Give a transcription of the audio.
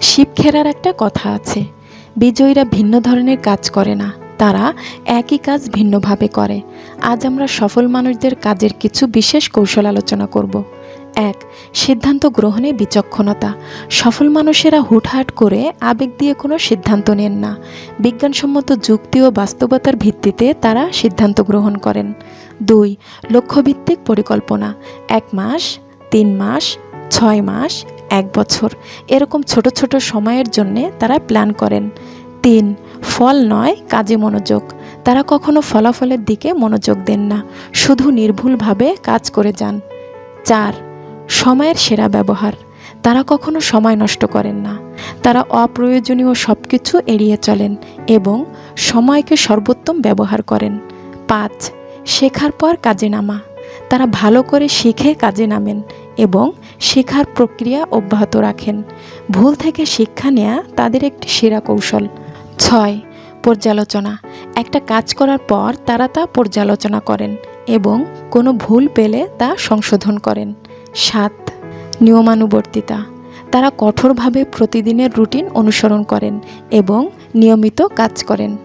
শিবখেরার একটা কথা আছে। বিজয়ীরা ভিন্ন ধরনের কাজ করে না, তারা একই কাজ ভিন্নভাবে করে। আজ আমরা সফল মানুষদের কাজের কিছু বিশেষ কৌশল আলোচনা করব। এক, সিদ্ধান্ত গ্রহণে বিচক্ষণতা। সফল মানুষেরা হুটহাট করে আবেগ দিয়ে কোনো সিদ্ধান্ত নেন না। বিজ্ঞানসম্মত যুক্তি ও বাস্তবতার ভিত্তিতে তারা সিদ্ধান্ত গ্রহণ করেন। দুই, লক্ষ্যভিত্তিক পরিকল্পনা। এক মাস, তিন মাস ছয় মাস, এক বছর। এরকম ছোট ছোট সময়ের জন্যে তারা প্ল্যান করেন। তিন, ফল নয়, কাজে মনোযোগ। তারা কখনো ফলাফলের দিকে মনোযোগ দেন না। শুধু নির্ভুলভাবে কাজ করে যান। চার, সময়ের সেরা ব্যবহার। তারা কখনো সময় নষ্ট করেন না। তারা অপ্রয়োজনীয় সব কিছু এড়িয়ে চলেন এবং সময়কে সর্বোত্তম ব্যবহার করেন। পাঁচ, শেখার পর কাজে নামা। তারা ভালো করে শিখে কাজে নামেন এবং শেখার প্রক্রিয়া অব্যাহত রাখেন। ভুল থেকে শিক্ষা নেওয়া তাদের একটি সেরা কৌশল। ছয়, পর্যালোচনা। একটা কাজ করার পর তারা তা পর্যালোচনা করেন এবং কোনো ভুল পেলে তা সংশোধন করেন। সাত, নিয়মানুবর্তিতা। তারা কঠোরভাবে প্রতিদিনের রুটিন অনুসরণ করেন এবং নিয়মিত কাজ করেন।